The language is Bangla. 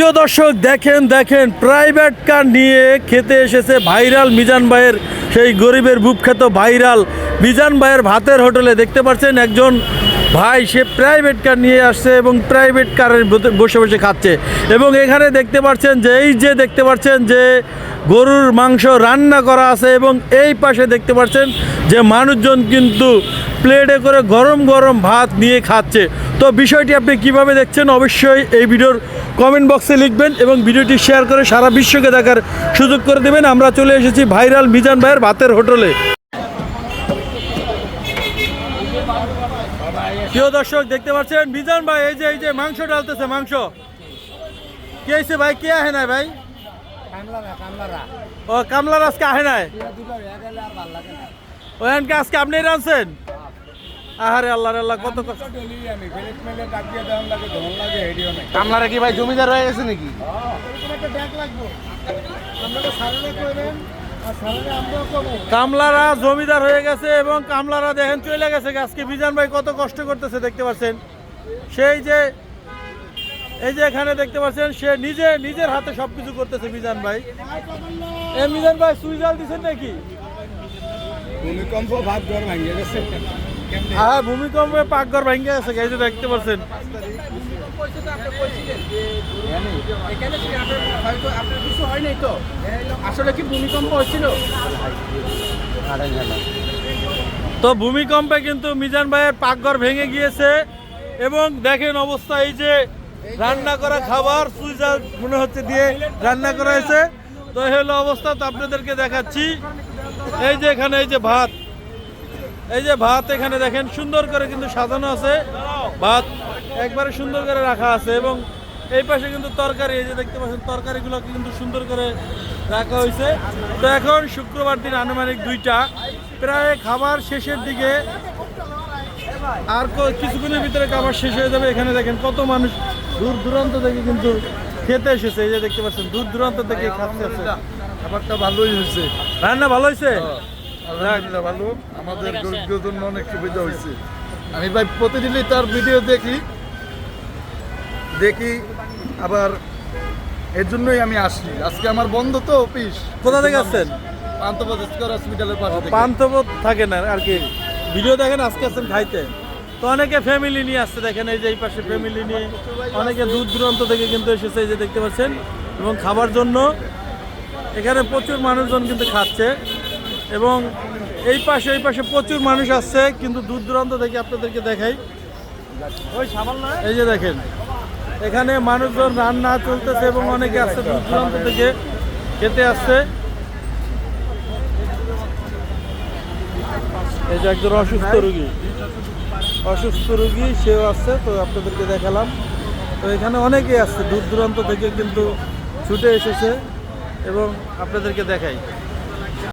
প্রিয় দর্শক, দেখেন দেখেন প্রাইভেট কার নিয়ে খেতে এসেছে ভাইরাল মিজান ভাইয়ের সেই গরিবের বুক খ্যাত ভাইরাল মিজান ভাইয়ের ভাতের হোটেলে। দেখতে পাচ্ছেন একজন ভাই, সে প্রাইভেট কার নিয়ে আসছে এবং প্রাইভেট কারের বসে বসে খাচ্ছে। এবং এখানে দেখতে পাচ্ছেন যে, এই যে দেখতে পাচ্ছেন যে, গরুর মাংস রান্না করা আছে এবং এই পাশে দেখতে পাচ্ছেন যে, মানুষজন কিন্তু প্লেটে করে গরম গরম ভাত নিয়ে খাচ্ছে। তো বিষয়টি আপনি কীভাবে দেখছেন অবশ্যই এই ভিডিওর কমেন্ট বক্সে লিখবেন এবং ভিডিওটি শেয়ার করে সারা বিশ্বকে দেখার সুযোগ করে দেবেন। আমরা চলে এসেছি ভাইরাল মিজান ভাইয়ের ভাতের হোটেলে। প্রিয় দর্শক, দেখতে পাচ্ছেন মিজান ভাই, এই যে এই যে, মাংস ডালতেছে, মাংস। কে হয়েছে ভাই, কে আহে নাই ভাই? ও, কামলার আজকে আহে নাই? ও আজকে আপনি রাঁধছেন? আহারে আল্লাহ আল্লাহ কত কষ্ট কি ভাই জমিদার হয়ে গেছে নাকি? করব। কামলারা জমিদার হয়ে গেছে এবং কামলারা দেখেন চলে গেছে আজকে বিজান ভাই কত কষ্ট করতেছে দেখতে পাচ্ছেন? সেই যে এই যে এখানে দেখতে পাচ্ছেন সে নিজে নিজের হাতে সবকিছু করতেছে মিজান ভাই। এ মিজান ভাই সুইজাল দিচ্ছেন নাকি? ভূমিকম্প ভাত ঘর ভাঙিয়ে গেছে। হ্যাঁ ভূমিকম্পে পাকঘর ভেঙে গেছে এই যে দেখতে পাচ্ছেন। আসলে কি ভূমিকম্প হচ্ছিল তো ভূমিকম্পে কিন্তু মিজান ভাইয়ের পাকঘর ভেঙে গিয়েছে এবং দেখেন অবস্থা এই যে রান্না করা খাবার সুইজার মনে হচ্ছে দিয়ে রান্না করা হয়েছে। তো এই হলো অবস্থা তো আপনাদেরকে দেখাচ্ছি। এই যে এখানে এই যে ভাত। এই যে ভাত এখানে দেখেন সুন্দর করে কিন্তু সাজানো আছে। ভাত একবারে সুন্দর করে রাখা আছে এবং এই পাশে কিন্তু তরকারি এই যে দেখতে পাচ্ছেন তরকারিগুলো কিন্তু সুন্দর করে রাখা হয়েছে। তো এখন শুক্রবার দিন আনুমানিক দুইটা। প্রায় খাবার শেষের দিকে আর কিছুক্ষণের ভিতরে খাবার শেষ হয়ে যাবে। এখানে দেখেন কত মানুষ দূর দূরান্ত থেকে কিন্তু খেতে এসেছে। এই যে দেখতে পাচ্ছেন দূর দূরান্ত থেকে খাচ্ছে। খাবারটা ভালোই হয়েছে। রান্না ভালো হয়েছে? আলহামদুলিল্লাহ ভালো। আমাদের দরিদ্রের জন্য অনেক সুবিধা হয়েছে। আমি ভাই প্রতিদিনই তার ভিডিও দেখি। দেখি আবার এর জন্যই আমি আসি আজকে আমার বন্ধ তো অফিস। কোথা থেকে আসছেন? পান্তপদ স্কোয়ার হসপিটালের পাশে পান্থবোধ থাকে না আর কি। ভিডিও দেখেন আজকে আসছেন খাইতে। তো অনেকে ফ্যামিলি নিয়ে আসছে দেখেন এই যে এই পাশে ফ্যামিলি নিয়ে। অনেকে দূর দূরান্ত থেকে কিন্তু এসেছে এই যে দেখতে পাচ্ছেন। এবং খাবার জন্য এখানে প্রচুর মানুষজন কিন্তু খাচ্ছে। এবং এই পাশে এই পাশে প্রচুর মানুষ আসছে কিন্তু দূর দূরান্ত থেকে আপনাদেরকে দেখাই। ওই এই যে দেখেন এখানে মানুষজন রান্না চলতেছে এবং অনেকে আসছে দূর দূরান্ত থেকে খেতে আসছে। এই যে একজন অসুস্থ রুগী। অসুস্থ রুগী সেও আসছে তো আপনাদেরকে দেখালাম। তো এখানে অনেকেই আসছে দূর দূরান্ত থেকে কিন্তু ছুটে এসেছে এবং আপনাদেরকে দেখাই।